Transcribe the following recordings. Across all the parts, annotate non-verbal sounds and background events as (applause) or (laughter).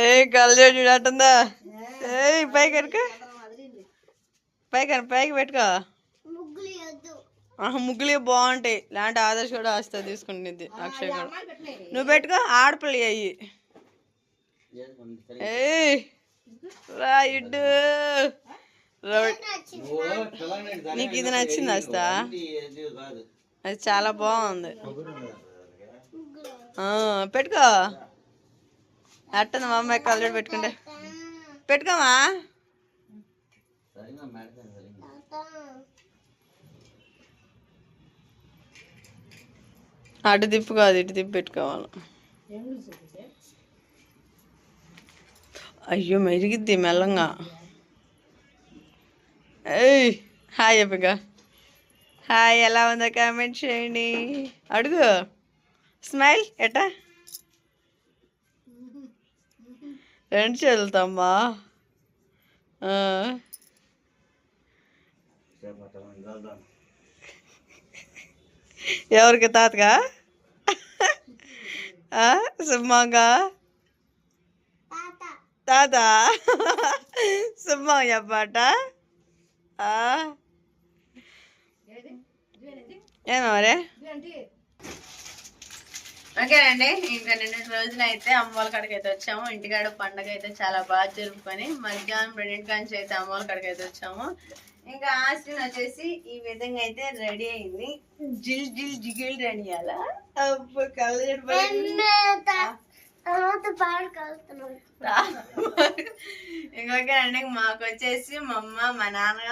ఏ కళ్ళు చూడటుందా? ఏ పైకి ఎరుక. పైకి అను, పైకి పెట్టుకో. ఆహా, ముగ్గులు బాగుంటాయి. లాంటి ఆదర్శ కూడా వస్తుంది తీసుకుంటుంది అక్షయ్ కూడా. నువ్వు పెట్టుకో ఆడపిల్లి అయ్యి. ఇడ్డు. నీకు ఇది నచ్చింది వస్తా అది చాలా బాగుంది. ఆ, పెట్టుకో. అట్టుంది మా అమ్మాయి పెట్టుకుంటే. పెట్టుకోమా? అటు తిప్పు కాదు ఇటు తిప్పి పెట్టుకోవాలి. అయ్యో మెరిగిద్ది మెల్లంగా. ఏయ్ హాయ్ చెప్పిక హాయ్ ఎలా ఉందో? కామెంట్ చేయండి. అడుగు. స్మైల్ ఎట్టా? రెండు చేతులతమ్మా ఆ. ఎవరికి తాతగా సింహంగా తాత. సింహం చెప్పాట ఏమో మరే? ఓకేనండి ఇంకా నిన్నటి రోజున అయితే అమ్మ వాళ్ళ కాడికి అయితే వచ్చాము. ఇంటికాడ పండగ అయితే చాలా బాగా జరుపుకొని మధ్యాహ్నం రెండింటి కాంచి అయితే అమ్మ వాళ్ళ కాడికి అయితే వచ్చాము. ఇంకా ఆశ్రిన్ వచ్చేసి ఈ విధంగా అయితే రెడీ అయింది. జిల్ జిల్ జిగిల్ రెడీ అలా ఇంకొకరండి మాకు వచ్చేసి మా అమ్మ మా నాన్న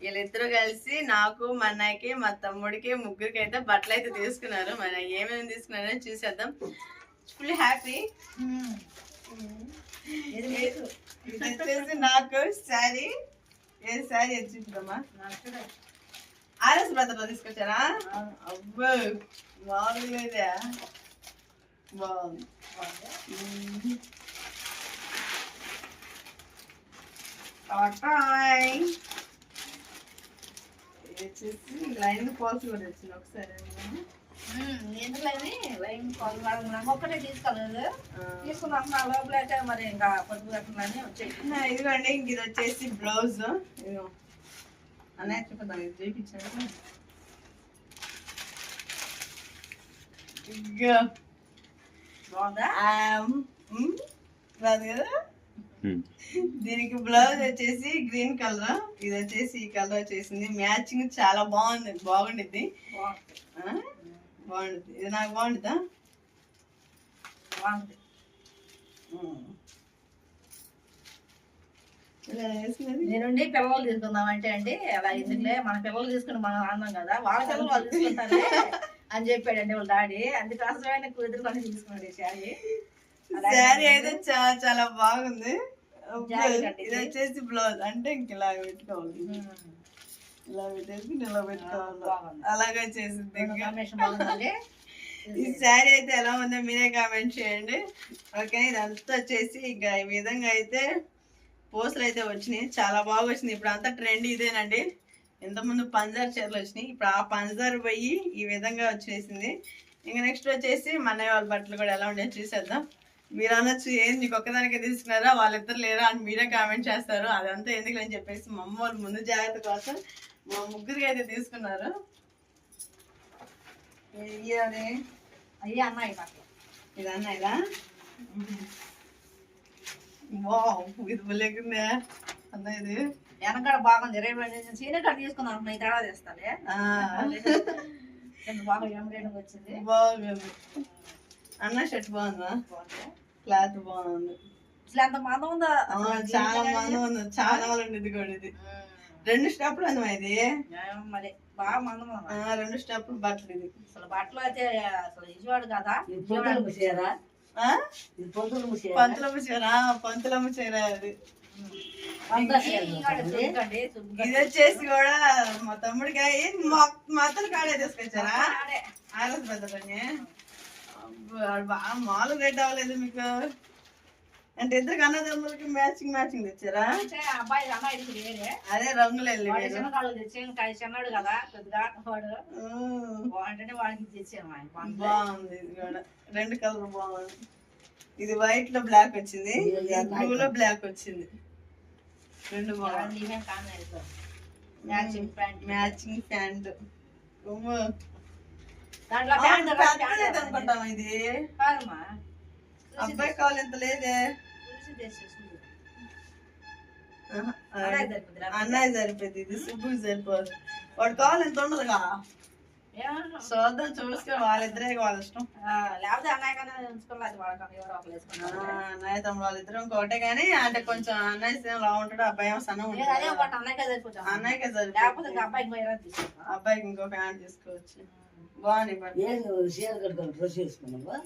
వీళ్ళిద్దరూ కలిసి నాకు మా అన్నయ్యకి మా తమ్ముడికి ముగ్గురికి అయితే బట్టలు అయితే తీసుకున్నారు. మన ఏమేమి తీసుకున్నారో చూసేద్దాం. ఫుల్ హ్యాపీ వచ్చేసి నాకు శారీ. ఏ శారీ వచ్చిందమ్మా ఆర్ఎస్ బ్రదర్లో తీసుకొచ్చారా? అబ్బో బాగుంది ఇదే. బాగుంది మ్మ్. టాటాయ్. ఇది వచ్చేసి లైన్ పాల్స్ కూడా వచ్చింది ఒకసారి ఎందుకని లైన్ కొలవడం ఒక్కటే తీసుకోలేదు. ఆ. తీసుకున్నాం నా లోపల అయితే మరి ఇంకా పొద్దు వచ్చేది ఆ, ఇదిగోండి ఇంక ఇది వచ్చేసి బ్లౌజ్. ఇదిగో. అన్నయ్య చెప్పదాం ఇది చూపించాను బాగుందా? బాగుంది కదా? దీనికి బ్లౌజ్ వచ్చేసి గ్రీన్ కలర్? ఇది వచ్చేసి ఈ కలర్ వచ్చేసింది. మ్యాచింగ్ చాలా బాగుంది బాగుండిద్ది? బాగుండిద్ది. ఇది నాకు ఉమ్. ఇలా వేసినది? నేనుండి పిల్లలు తీసుకుందాం అంటే అండి అలా ఎందుకులే? మన పిల్లలు తీసుకుని మనం ఆనందం కదా? వాళ్ళ పిల్లలు వాళ్ళు (laughs) తీసుకుంటారే అని చెప్పాడండి వాళ్ళ డాడీ. అందుకోసమైన కూతురు తీసుకున్నాడు ఈ శారీ. శారీ అయితే చాలా చాలా బాగుంది. ఇది వచ్చేసి బ్లౌజ్. అంటే ఇంక ఇలా పెట్టుకోవాలి. ఇలా పెట్టేసి ఇలా పెట్టుకోవాలి. అలాగే చేసింది ఈ శారీ అయితే ఎలా ఉందో మీరే కామెంట్ చేయండి. ఓకే ఇదంతా వచ్చేసి ఇంకా ఈ విధంగా అయితే పోస్టులు అయితే వచ్చినాయి. చాలా బాగా వచ్చింది ఇప్పుడు అంతా ట్రెండ్ ఇదేనండి. ఇంతకుముందు పంజార్ చీరలు వచ్చినాయి. ఇప్పుడు ఆ పంజార్ పోయి ఈ విధంగా వచ్చేసింది. ఇంకా నెక్స్ట్ వచ్చేసి మన వాళ్ళ బట్టలు కూడా ఎలా ఉండేది చూసేద్దాం. మీరు అనొచ్చు ఏంది నీకు ఒక్కదానికే తీసుకున్నారా? వాళ్ళిద్దరు లేరా? అని మీరే కామెంట్ చేస్తారు. అదంతా ఎందుకు అని చెప్పేసి మా అమ్మ వాళ్ళు ముందు జాగ్రత్త కోసం మా ముగ్గురికి అయితే తీసుకున్నారు. ఇయ్యాలి అయ్యి అమ్మాయి పట్ల ఇది అన్నయ్యదా వావ్ ఇది బుల్లెక్కిందే అన్న ఇది. వెనకాడ బాగుంది ఇరవై తీసుకుందాం అనుకున్నా ఈ తర్వాత ఎంత బాగా ఎంబ్రాయిడింగ్ వచ్చింది బాగుంది. అన్న షర్ట్ బాగుందా. క్లాత్ బాగుంది. అసలు ఎంత మందం ఉందో? ఆ, చాలా మంది ఉంది. చాలా బాగుంది ఇది కూడా ఇది. రెండు స్టెప్లు అన్నమా ఇది? మరి. బాగా మందం ఉంది? ఆ, రెండు స్టెప్లు బట్టలు ఇది. అసలు బట్టలు అయితే అసలు ఇజవాడు కదా? ఆ? పంతులమ్మ చీర ఆ, పంతులమ్మ చీర అది. ఇది వచ్చేసి కూడా మా తమ్ముడికి ఏం మా- మా అత్తలు కాడే తీసుకొచ్చారా? పెద్దపని బాగా మామూలు రేట్ అవ్వలేదు మీకు. అంటే ఇద్దరు అన్నదమ్ములకి మ్యాచింగ్ మ్యాచింగ్ తెచ్చారా? అబ్బాయి అమ్మాయి ఇది వేరే. అదే రంగులు వెళ్ళి వాడు చిన్న కాళ్ళు తెచ్చి ఇంకా చిన్నాడు కదా కొద్దిగా వాడు ఉమ్, బాగుంటేనే వాడికి తెచ్చాను బాగుంది. రెండు కలర్ బాగుంది. ఇది వైట్లో బ్లాక్ వచ్చింది బ్లూ లో బ్లాక్ వచ్చింది. రెండు బాగుంది. మ్యాచింగ్ ప్యాంట్ మ్యాచింగ్ ప్యాంట్ అనుకుంటాం ఇది. అబ్బాయి కావాలి ఎంత లేదే. అన్నయ్య సరిపోయింది ఇది. సుబ్బుకి సరిపోదు. వాడు కావాలి ఎంత ఉండదుగా? చూద్దాం చూసుకొని వాళ్ళిద్దరే వాళ్ళ ఇష్టం. లేకపోతే అన్నయ్య తమ్ముడు వాళ్ళిద్దరం ఒకటే కానీ అంటే కొంచెం అన్నయ్య లా ఉంటాడు అబ్బాయి ఏమో సన్న ఉంటాడు అన్నయ్యకే సరిపోతుంది. ఇంకా అబ్బాయికి ఇంకో ప్యాంట్ తీసుకోవచ్చు. ఏం చీర కట్టుకొని డ్రెస్ వేసుకున్నావా?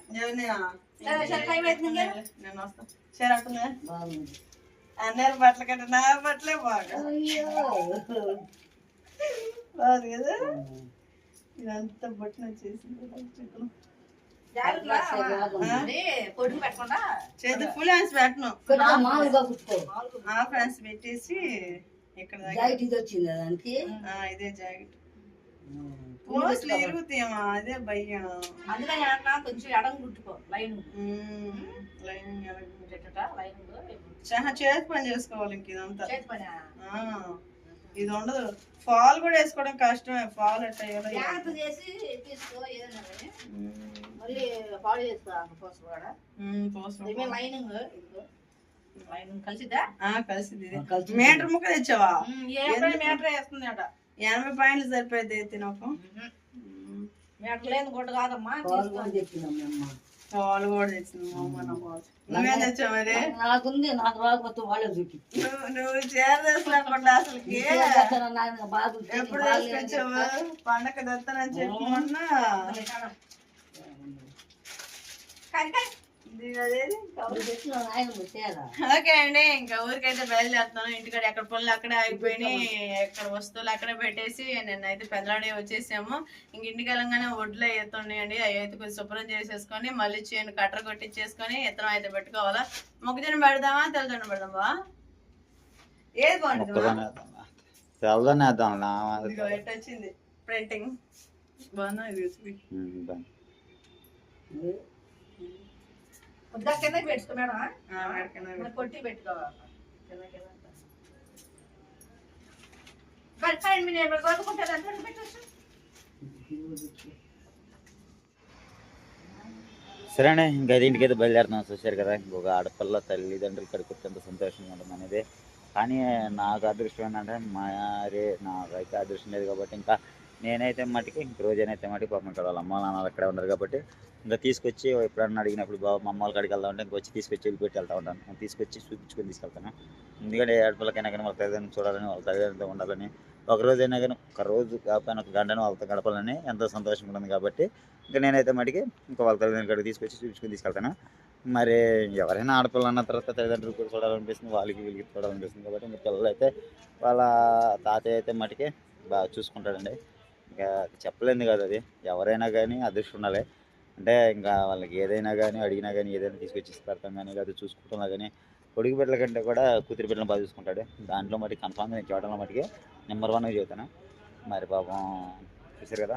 బాగుంది. అన్నయ్య బట్టల కంటే నా బట్టలే బాగా. అయ్యో. బాగుంది కదా? ఇదంతా చేతి ఫుల్ హ్యాండ్స్ పెట్టను. హాఫ్ హ్యాండ్స్ పెట్టేసి ఇక్కడ దాకా జాకెట్ ఇది వచ్చింది దానికి? ఆ, ఇదే జాకెట్. పోస్ట్లు ఇరుగుతాయమ్మా అదే భయం. అందుకని అన్న కొంచెం లైన్. లైన్ చాలా చేతి పని చేసుకోవాలి ఇంక ఇదంతా. చేతి పని? ఆ, ఇది ఉండదు. ఫాల్ కూడా వేసుకోవడం కష్టమే ఫాల్. జాగ్రత్త చేసి తీసుకో ఏదైనా మళ్ళీ చేసుకో పోస్ట్ కూడా. పోస్ట్ లైనింగ్ లైనింగ్ కలిసింది మీటర్ ముక్క తెచ్చావా? మీటర్ వేస్తుంది అట ఎనభై పాయింట్లు సరిపోయింది అయితే నాకు ఉమ్, మీటర్ లేని గుడ్డ కాదమ్మా కూడా తెచ్చింది నాకుంది నాకు రాకపోతే వాళ్ళే చూపి. నువ్వు అసలుకి. బాగా ఎప్పుడు తీసుకొచ్చావు? పండగ దత్తనని చెప్పి మొన్న. ఓకే అండి ఇంకా ఊరికైతే బయలుదేరుతున్నాను. ఇంటికాడ ఎక్కడ పనులు అక్కడే ఆగిపోయినాయి. ఎక్కడ వస్తువులు అక్కడే పెట్టేసి నిన్నైతే పెద్దలాడే వచ్చేసాము. ఇంక ఇంటికి వెళ్ళంగానే ఒడ్లు ఎత్తున్నాయండి అవి అయితే కొంచెం శుభ్రం చేసేసుకొని మళ్ళీ చేను కట్టర్ కొట్టించేసుకొని ఇత్తనం అయితే పెట్టుకోవాలా. మొక్కజొన్న పెడదామా తెల్లజొన్న పెడదామా ఏది బాగుంటుంది వచ్చింది ప్రింటింగ్ బాగున్నా ఇది. కొద్దిగా కిందకి పెట్టుకో మేడం. కొట్టి పెట్టుకోవాలి కింద కింద. కానీ కానీ మీరు ఏమైనా కొనుక్కుంటారు? ఎంత పెట్టచ్చు సరే అండి ఇంకా అయితే ఇంటికైతే బయలుదేరుతున్నాం. చూశారు కదా ఇంకొక ఆడపిల్ల తల్లిదండ్రులు కడుకొచ్చి ఎంత సంతోషంగా ఉంటుంది అనేది. కానీ నాకు అదృష్టం ఏంటంటే మారే నాకైతే అదృష్టం లేదు కాబట్టి ఇంకా నేనైతే మటుకి ఇంక రోజైనైతే మటుకు పాపం ఇక్కడ వాళ్ళ అమ్మ నాన్నలు అక్కడే ఉన్నారు కాబట్టి ఇంకా తీసుకొచ్చి ఎప్పుడన్నా అడిగినప్పుడు బాబు మా అమ్మ వాళ్ళ కాడికి వెళ్తా ఉంటే ఇంకొచ్చి తీసుకొచ్చి వెళ్ళిపెట్టి వెళ్తా ఉంటాను. నేను తీసుకొచ్చి చూపించుకొని తీసుకెళ్తాను. ఎందుకంటే ఆడపిల్లకైనా కానీ వాళ్ళ తల్లిదండ్రులు చూడాలని వాళ్ళ తల్లిదండ్రులతో ఉండాలని ఒక రోజైనా కానీ ఒక రోజు కాకపోయినా ఒక గంటను వాళ్ళతో గడపాలని ఎంతో సంతోషంగా ఉంటుంది కాబట్టి ఇంకా నేనైతే మటుకి ఇంకా వాళ్ళ తల్లిదండ్రుల కాడికి తీసుకొచ్చి చూపించుకొని తీసుకెళ్తాను. మరి ఎవరైనా ఆడపిల్ల అన్న తర్వాత తల్లిదండ్రులు కూడా చూడాలనిపిస్తుంది వాళ్ళకి వీళ్ళకి చూడాలనిపిస్తుంది కాబట్టి ఇంకా పిల్లలు అయితే వాళ్ళ తాతయ్య అయితే మటుకే బాగా చూసుకుంటాడండి. ఇంకా చెప్పలేంది కదా అది. ఎవరైనా కానీ అదృష్టం ఉండాలి. అంటే ఇంకా వాళ్ళకి ఏదైనా కానీ అడిగినా కానీ ఏదైనా తీసుకొచ్చి పెడతాం కానీ లేదా చూసుకుంటున్నా కానీ కొడుకు బిడ్డల కంటే కూడా కూతురు బిడ్డలను బాగా చూసుకుంటాడు. దాంట్లో మరి కన్ఫామ్గా నేను చూడడంలో మటుకి నెంబర్ వన్గా చెబుతాను. మరి పాపం చూసారు కదా?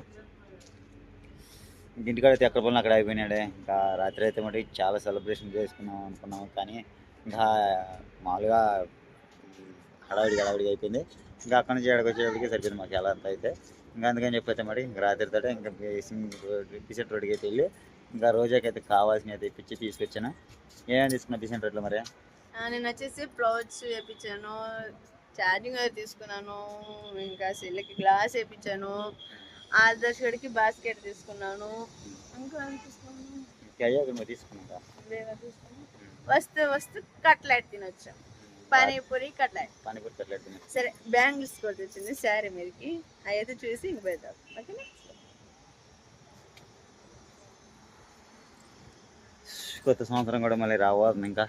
ఇంటికాడ అయితే ఎక్కడ పోయినా అక్కడ అయిపోయినాడే ఇంకా రాత్రి అయితే మటుకు చాలా సెలబ్రేషన్ చేసుకున్నాం అనుకున్నాం. కానీ ఇంకా మామూలుగా హడావిడి హడావిడిగా అయిపోయింది. ఇంకా అక్కడి నుంచి ఎక్కడికి వచ్చేటప్పటికి సరిపోయింది మాకు ఎలా అంత అయితే. ఇంకా అందుకని చెప్పైతే మరి ఇంకా రాత్రి తోట ఇంకా పిసెంట్ రోడ్డుకి అయితే వెళ్ళి ఇంకా రోజాకి అయితే కావాల్సినవి అయితే ఇప్పించి తీసుకొచ్చాను. ఏమేమి తీసుకున్నా పిసెంట్ రోడ్లో మరి? నేను వచ్చేసి బ్లౌజ్ వేయించాను ఛార్జింగ్ అది తీసుకున్నాను ఇంకా సెల్కి గ్లాస్ వేయించాను ఆదర్శ్ గడికి బాస్కెట్ తీసుకున్నాను. ఇంకా తీసుకున్నాను? తీసుకున్నాను. వస్తూ వస్తూ కట్లెట్ తినొచ్చు? పానీపూరి కట్లెట్. పానీపూరి కట్లెట్ సరే బ్యాంగిల్స్ కూడా తెచ్చింది శారీ మీదకి. అవి అయితే చూసి ఇంక పెడతాం ఓకేనా? కొత్త సంవత్సరం కూడా మళ్ళీ రావాలి ఇంకా.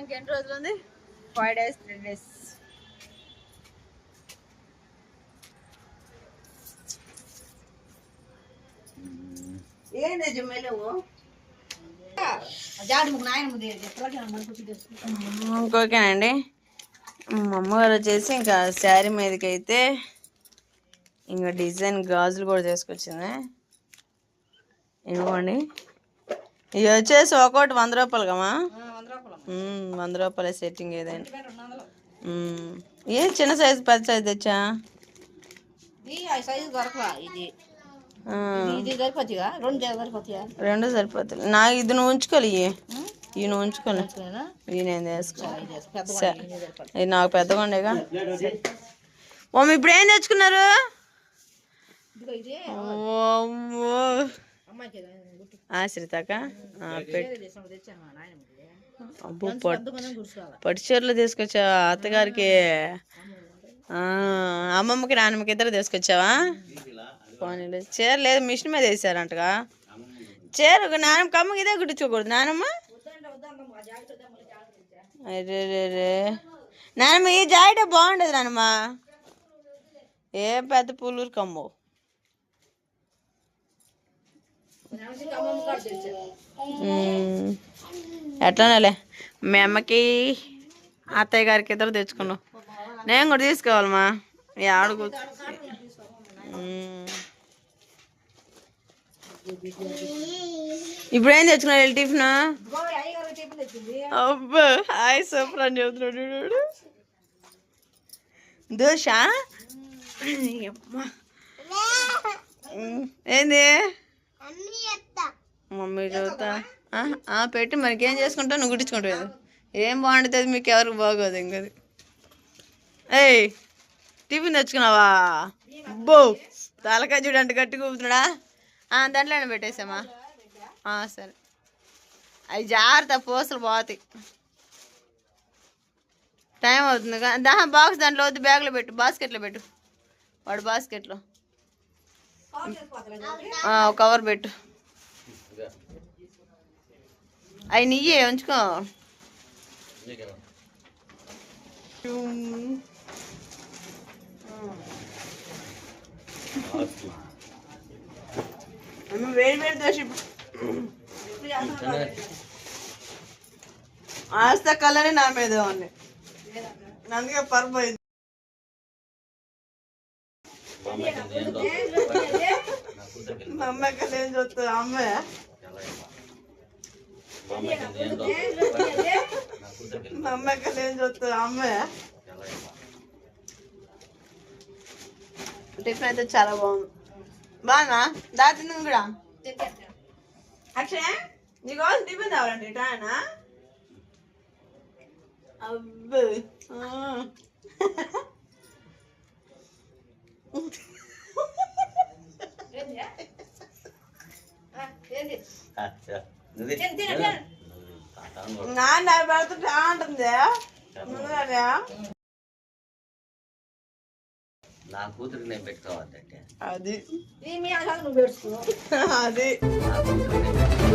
ఇంకెన్ని రోజులు ఉంది? ఫైవ్ డేస్ త్రీ డేస్ ఏంది జుమ్మేలేవు జాడి ముగ్గు నాయన ముద్ద ఎక్కడ మన కుట్టి తెచ్చుకుంటాం ఇంకోకేనండి? మా అమ్మగారు వచ్చేసి ఇంకా శారీ మీదకి అయితే ఇంకా డిజైన్ గాజులు కూడా తీసుకొచ్చింది. ఇవ్వండి. ఇవి వచ్చేసి ఒక్కోటి వంద రూపాయలు కమ్మా వంద రూపాయల సెట్టింగ్ ఏదైనా. ఏ చిన్న సైజు పెద్ద సైజు తెచ్చా? సైజు దొరకవా ఇది? రెండు సరిపోతాయా? నా ఇది నువ్వు ఉంచుకోవాలి ఇవి నువ్వు ఉంచుకోలే. సరేనా? ఇవి నేను వేసుకో. ఇది వేసుకో. పెద్దగా సరే. ఇది సరిపోతుంది. ఇది నాకు పెద్దగా ఉండేగా. మమ్మీ ఇప్పుడు ఏం తెచ్చుకున్నారు? ఆశ్రితాక అబ్బో పట్టు చీరలు తీసుకొచ్చా అత్తగారికి? అమ్మమ్మకి నాన్నమ్మకి ఇద్దరు తీసుకొచ్చావా? పోనీలే. చీర లేదు మిషన్ మీద వేసారంటగా. చీర నానమ్మ కమ్మకి ఇదే కుట్టించుకోకూడదు నానమ్మ? అరే రే రే నానమ్మ ఈ జాయిట బాగుండదు నానమ్మ. ఏ పెద్ద పులూరు కమ్ము. అమ్మమ్మ ఎట్లానేలే. మీ అమ్మకి అత్తయ్య గారికి ఇద్దరు తెచ్చుకున్నాం. నేను కూడా తీసుకోవాలమ్మా. ఈ ఆడుగు ఇప్పుడు ఏం తెచ్చుకున్నావు టిఫిన్? అబ్బా హాయ్ సూపర్ అని చెబుతున్నాడు చూడు. దోశ. ఏంది? మమ్మీ చదువుతా. ఆ, ఆ, పెట్టి మనకి ఏం చేసుకుంటావు? నువ్వు గుట్టించుకుంటావు ఏం బాగుంటుంది మీకు ఎవరికి బాగోదు ఇంకది ఏయ్ టిఫిన్ తెచ్చుకున్నావా? బో తలకాయ చూడండి గట్టిగా ఊపుతున్నాడా? ఆ, దాంట్లోనే పెట్టేసామా? సరే. అవి జాగ్రత్త పూసలు పోతాయి. టైం అవుతుంది దా బాక్స్ దాంట్లో వద్దు బ్యాగ్లో పెట్టు బాస్కెట్లో పెట్టు. వాడు బాస్కెట్లో. ఒక కవర్ పెట్టు. అవి నెయ్యి ఉంచుకో. వేడి వేడి దోశ ఆస్తా కలరే నా మీద ఉంది అందుకే పర్పోయింది మా అమ్మాయి కల్లా ఏం చూస్తుంది అమ్మాయి మా అమ్మాయి కల్లా ఏం చూస్తుంది అమ్మాయి టిఫిన్ అయితే చాలా బాగుంది బాగున్నా? దాచింది కూడా. అక్షయ్ నీకోసం టిఫిన్ తేవాలండి టానా అబ్బు. నువ్వే. నాన్న పెడుతుంటే అంటుంది. ముందుగానే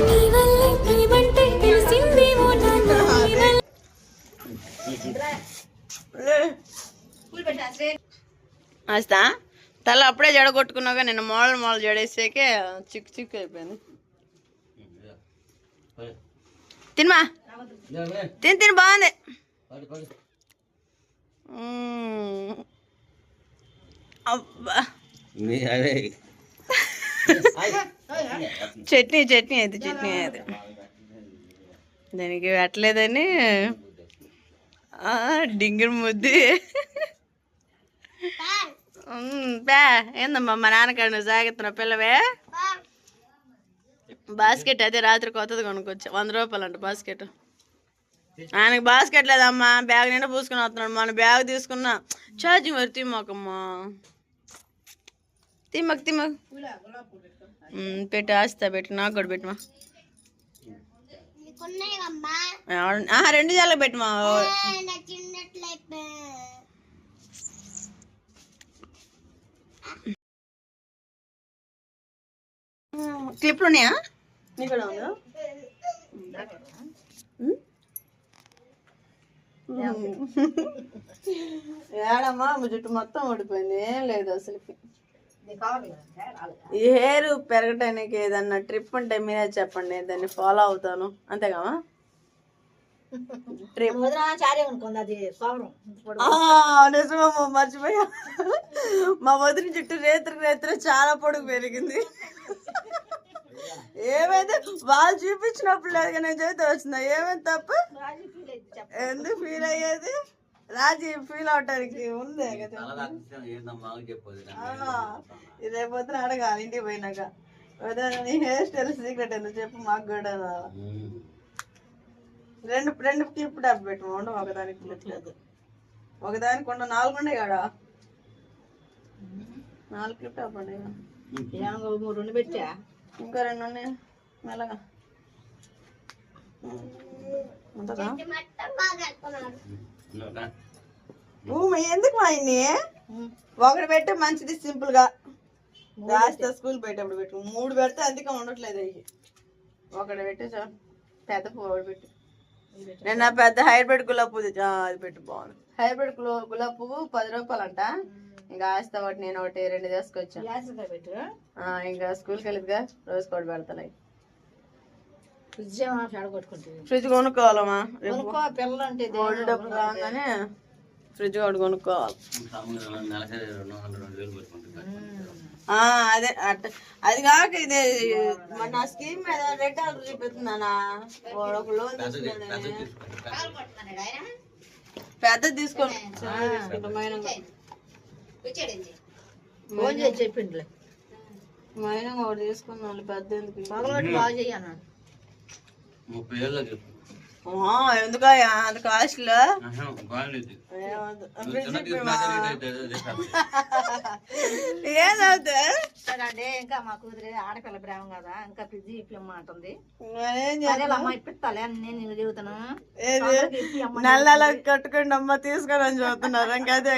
నీ వల్లే లే. పూలు పెట్టా శ్రీ వస్తా తల అప్పుడే జడగొట్టుకున్నాగా నిన్న మోడల్ మోడల్ జడేసాకే చిక్కు చిక్కు అయిపోయింది. తినమా? తిని తిని బాగుంది. అబ్బా. అదే. చట్నీ చట్నీ అయితే చట్నీ అయితే. దానికి పెట్టలేదని ఆ, డింగిరి ముద్ది. బా ఏందమ్మా మా నాన్నకాడ నువ్వు సాగుతున్నావు పిల్లవే? బాస్కెట్ అదే రాత్రి కొత్తది కొనుక్కొచ్చా. వంద రూపాయలు అంట బాస్కెట్. ఆయనకి బాస్కెట్ లేదమ్మా బ్యాగ్ నిండా పూసుకుని వస్తున్నాడు. మన బ్యాగ్ తీసుకున్నా. ఛార్జింగ్ మరి తిమ్మకమ్మా తిమ్మక్ తిమ్మక్ మ్మ్, పెట్టు ఆస్తా పెట్టు నాకు కూడా పెట్టుమా రెండు జాలకు పెట్టుమా క్లిప్లు ఉన్నాయా? ఏడమ్మా మా జుట్టు మొత్తం ఓడిపోయింది ఏం లేదు అసలు ఈ హెయిర్ పెరగటానికి ఏదన్నా ట్రిప్ ఉంటే మీరే చెప్పండి దాన్ని ఫాలో అవుతాను. అంతేగా (laughs) ట్రిప్. నిజమమ్మా మర్చిపోయా. మా వదిన చుట్టూ రేత్రి రేత్రి చాలా పొడుగు పెరిగింది. ఏమైతే వాళ్ళు చూపించినప్పుడు లేదు నేను చేతి వచ్చిన ఏమైంది తప్పు? ఎందుకు ఫీల్ అయ్యేది? రాజీ ఫీల్ అవటానికి ఉందే కదా రేపు పొద్దున అడగాలి ఇంటికి పోయినాక. నీ హెయిర్ స్టైల్ సీక్రెట్ ఎందుకు చెప్పు మాకు కూడా రెండు రెండు క్లిప్ డబ్బు పెట్టు ఉండ ఒకదానికి పెట్టలేదు ఒకదానికి ఉండ నాలుగు ఉన్నాయి కాడా నాలుగు క్లిప్ డబ్బు ఉన్నాయి ఏమో మూడు రెండు పెట్టా? ఇంకా రెండు ఉన్నాయి మెల్లగా. ఉంటుందా ఎందుకు మా ఇన్ని ఒకటి పెట్టే మంచిది సింపుల్గా. రాస్తా స్కూల్ పెట్టేప్పుడు పెట్టు. మూడు పెడితే అందుకే ఉండట్లేదు అవి ఒకటి పెట్టి చాలు పెద్ద పువ్వు ఒకటి పెట్టు. నేను పెద్ద హైబ్రిడ్ గులాబ్ పువ్వు అది పెట్టు బాగుంది. హైబ్రిడ్ గులా- గులాబ్ పువ్వు పది రూపాయలు అంట ఇంకా ఆస్తా ఒకటి నేను ఒకటి రెండు తీసుకొచ్చాను గ్లాసుగా పెట్టు. ఆ, ఇంకా స్కూల్కి వెళ్ళిదిగా రోజు కూడా పెడతాను ఫ్రిడ్జ్ కొనుక్కోవాలమ్మా. గోల్డ్ డబ్బులు రాగానే ఫ్రిడ్జ్ ఒకటి కొనుక్కోవాలి. ఆ, అదే అట్ట అది కాక ఇది మన స్కీమ్ మీద రెడ్ ఆర్డర్ చూపిస్తున్నానా వాడు ఒక లోన్ పెద్ద తీసుకోండి మైనంగా. ఒకటి తీసుకున్నాను పెద్ద ఎందుకు? బాగా చెయ్యను ముప్పై ఏళ్ళకి ఆ, ఎందుకయ్యా అంత కాస్ట్లో అంటే ఇంకా మా కూతురు ఆడపిల్ల ప్రేమ కదా ఇంకా ఫ్రిడ్జ్ అదే అమ్మ ఇప్పిస్తాలే అని నేను చెబుతాను నెల కట్టుకోండి అమ్మ తీసుకొని అని చూస్తున్నారు ఇంకా అదే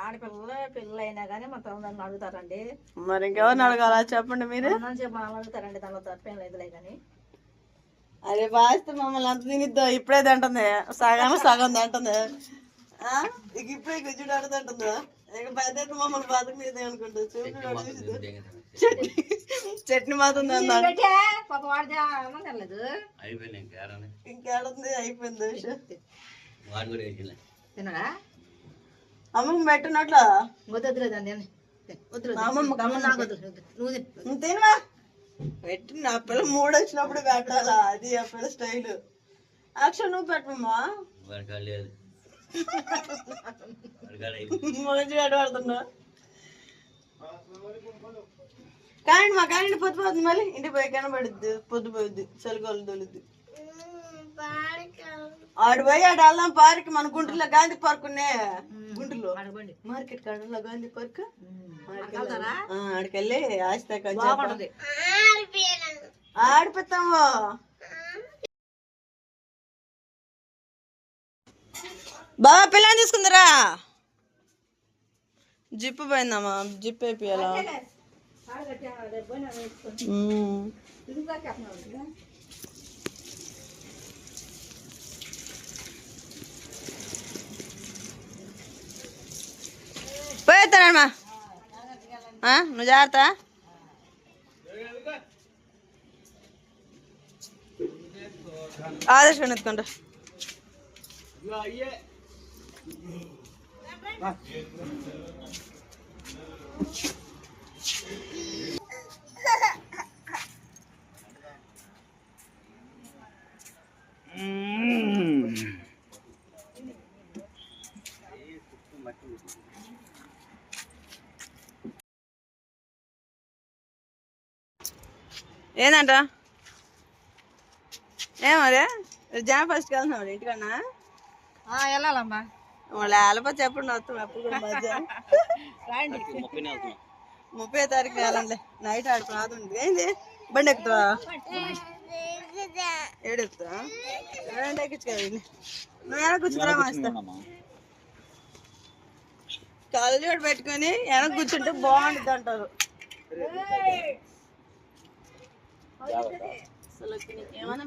ఆడపిల్లలు పిల్లలు అయినా కానీ మా తల్లిదండ్రులు అడుగుతారండి. మరి ఇంకెవరిని అడగాల? చెప్పండి మీరు. మనం అడుగుతారండి దానిలో తప్పేం లేదులే కానీ అరే వాస్తే మమ్మల్ని అంత తినిద్దా? ఇప్పుడే తింటుంది. సగం సగం తింటుంది. ఆ? ఇక ఇప్పుడే గుజ్జుడు అడుగుతుంటుందా ఇక పెద్ద మమ్మల్ని బతకలేదు అనుకుంటా చూపు చట్నీ మాత్రం కేరని ఇంకేడుంది? అయిపోయింది తినడా అమ్మమ్మ పెట్టినట్లా? తినవా పెట్టి నా పిల్ల మూడు వచ్చినప్పుడు పెట్టాలా? అది ఆ పిల్ల స్టైల్. అక్షర్ నువ్వు పెట్టమ్మా. కానీ మా కానీ పొద్దు పోతుంది మళ్ళీ. ఇంటికి పోయి కనబడుద్ది పొద్దు పోయిద్ది చలికాలు తొలుద్ది. ఆడు పోయి ఆడు వెళ్దాం పార్క్ మన గుంటూరులో గాంధీ పార్క్ ఉన్నే గుంటూరులో. మార్కెట్ కాడలో గాంధీ పార్క్. ఆడికెళ్ళి ఆస్తా బాగుంటది. ఆడిపిస్తాము బాబా పిల్లని తీసుకుందరా. జిప్పు పోయిందమ్మా. జిప్ వేపియాలా? పోయేస్తానమ్మా ఆ, నువ్వు జాగ్రత్త ఆదర్శం ఎత్తుకుంటా ఏందంట? ఏమరే జామ ఫస్ట్కి వెళ్తున్నాడు ఇంటికన్నా? వెళ్ళాలమ్మా. వాళ్ళు చెప్పండి వస్తాం ఎప్పుడు ముప్పై తారీఖు వెళ్ళండి నైట్ ఆడ ప్రాధ ఉంది. ఏంది? బండి ఎక్కుతావా ఏడు ఎక్కుతావా రెండు. నువ్వు వెనక కూర్చుంటా మాస్తా కళ్ళజోడు పెట్టుకొని వెనక కూర్చుంటే బాగుంటుంది అంటారు. అసలు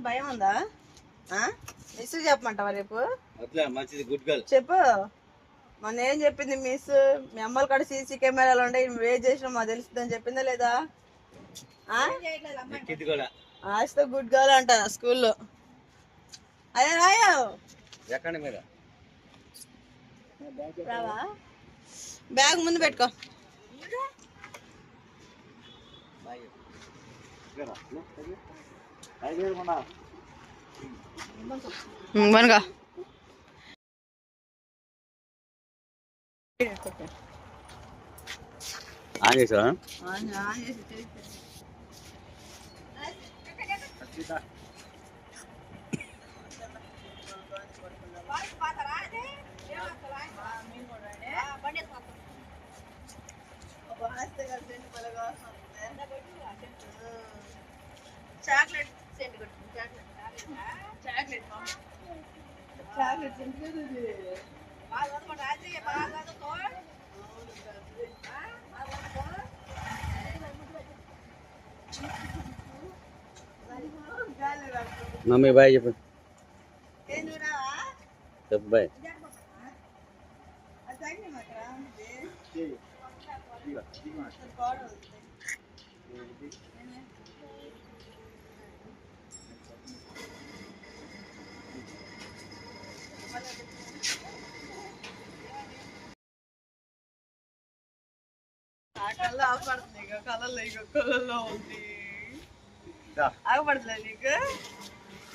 భయం ఉందా? మిస్ చెప్పమంటావా రేపు? చెప్పు. మొన్న ఏం చెప్పింది మిస్ మీ అమ్మలు కూడా సీసీ కెమెరాలు ఉండే ఏం చేసినా మాకు తెలుస్తుందని చెప్పిందా లేదా? ఆ? ఎక్కింది కూడా. ఆస్తో గుడ్ గర్ల్ అంట స్కూల్లో. అదే రాయో. ఎక్కండి మీరు రావా బ్యాగ్ ముందు పెట్టుకో మనగా ఆన్ చేసా చాక్లెట్ సెంట్ కొట్టు chocolate chocolate scent mummy bye చెప్పు చెప్పు బాయ్ అది కళ్ళు ఆపడుతుంది ఇక. కళ్ళల్లో ఇక కళ్ళల్లో ఉంది. ఆగపడుతుంది నీకు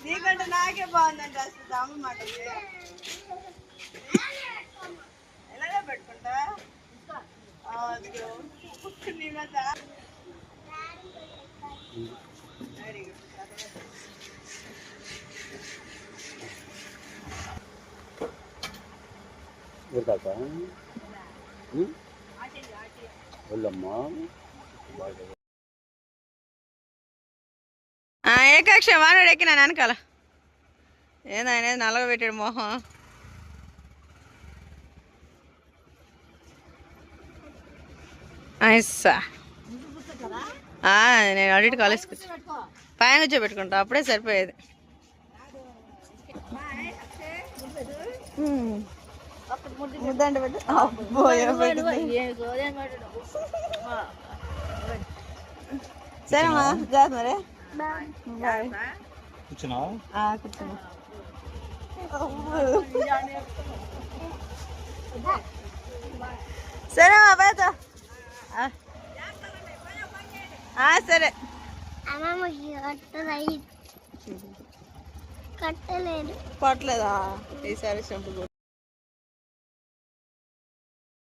నీకంటే నాకే బాగుందంటే అసలు దాము మాటకి ఎలాగే పెట్టుకుంటా నీ మీద ఊరుకాక? వెళ్ళమ్మా. ఏకాక్ష ఎక్కినా వెనకాల ఏందైనా నల్లగా పెట్టాడు మొహం. ఐసా ఆ, నేను అడిగి కాలేజ్ కూర్చో పైన కూర్చోబెట్టుకుంటా అప్పుడే సరిపోయేది. ముద్దండి. సరేమ్మా జాగ్రత్త మరి. బాయ్ కూర్చున్నావా? ఆ, కూర్చోమ్మా. సరే మా బయట సరే. అమ్మమ్మకి కట్టదు కట్టలేదు. పట్టలేదా? ఈసారి షంపు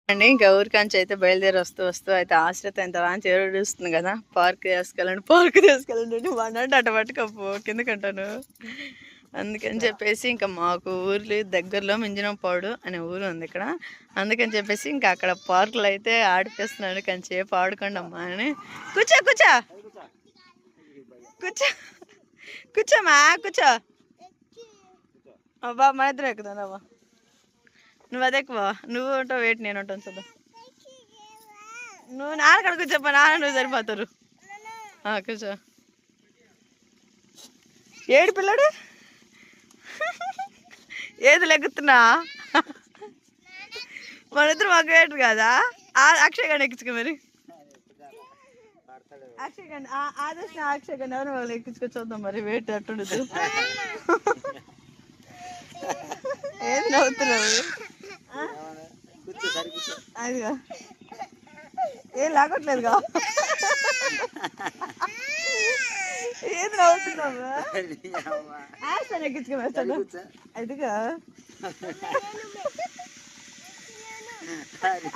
అండి ఇంకా కాంచి అయితే బయలుదేరి వస్తూ వస్తూ అయితే ఆశ్రత ఎంత వాంచి ఏడుస్తుంది కదా. పార్క్ తీసుకెళ్ళండి పార్క్ తీసుకెళ్ళండి అంటే అట అట్ట పట్టుకోపో కిందకంటాను. అందుకని చెప్పేసి ఇంకా మాకు ఊర్లు దగ్గరలో మింజనంపాడు అనే ఊరు ఉంది ఇక్కడ. అందుకని చెప్పేసి ఇంకా అక్కడ పార్కులు అయితే ఆడిపిస్తున్నాడు కొంచెంసేపు ఆడుకోండి అమ్మా అని. కూర్చో కూర్చో. కూర్చో. కూర్చోమా కూర్చో. అబ్బా మన ఇద్దరు ఎక్కుదానమ్మా నువ్వు అదే ఎక్కువ. నువ్వు ఉంటావు వెయిట్ నేను ఉంటాను చూద్దాం నువ్వు నాన్న కడుకు చెప్ప నాన్న నువ్వు సరిపోతారు. ఆ, కూర్చో. ఏడు పిల్లడు? ఏది లెక్కుతున్నా? మన ఇద్దరు మాకు వేటు కదా? ఆ- అక్షయ్ గారిని ఎక్కించుకో మరి. అక్షయ్ గారిని ఆ- అక్షయ్ గారిని ఎవరు వాళ్ళు ఎక్కించుకో చూద్దాం మరి వెయిట్ అట్టుండదు ఏం నవ్వుతున్నావు? అదిగా. ఏం లాగట్లేదుగా? ఏది నవ్వుతున్నావు? ఆస్తాను ఎక్కించుకో అదిగా.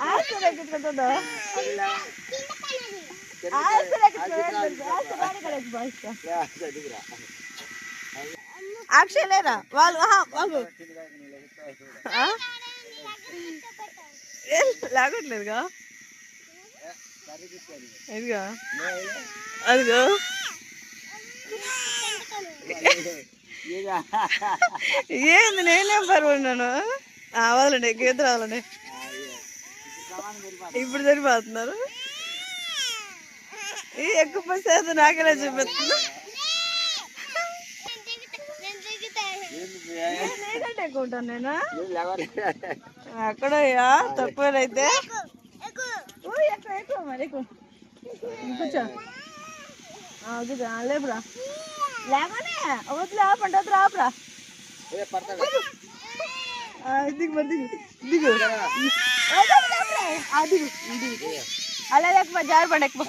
ఆస్తాను ఎక్కించుకుంటుందా ఆస్తాను ఎక్కించుకో అక్షయ్ లేరా వాళ్ళు వాళ్ళు. లాగట్లేదుగా? ఇదిగా? అదిగో. ఏంది నేనేం పర్వాలను వదలండి గీత రావాలండి. ఇప్పుడు సరిపోతున్నారు. ఈ ఎక్కువ పని చేస్తే నాకెలా చూపిస్తుంది ఉంటాను నేను ఎక్కడయ్యా తక్కువనైతే ఎక్కువ మరి కూర్చో లేపురా లేకనే ఆపండి వద్దు ఆపరా ఆ, దిగు మరి దిగు దిగు దిగు అలా ఎక్కువ జారిపండి ఎక్కువ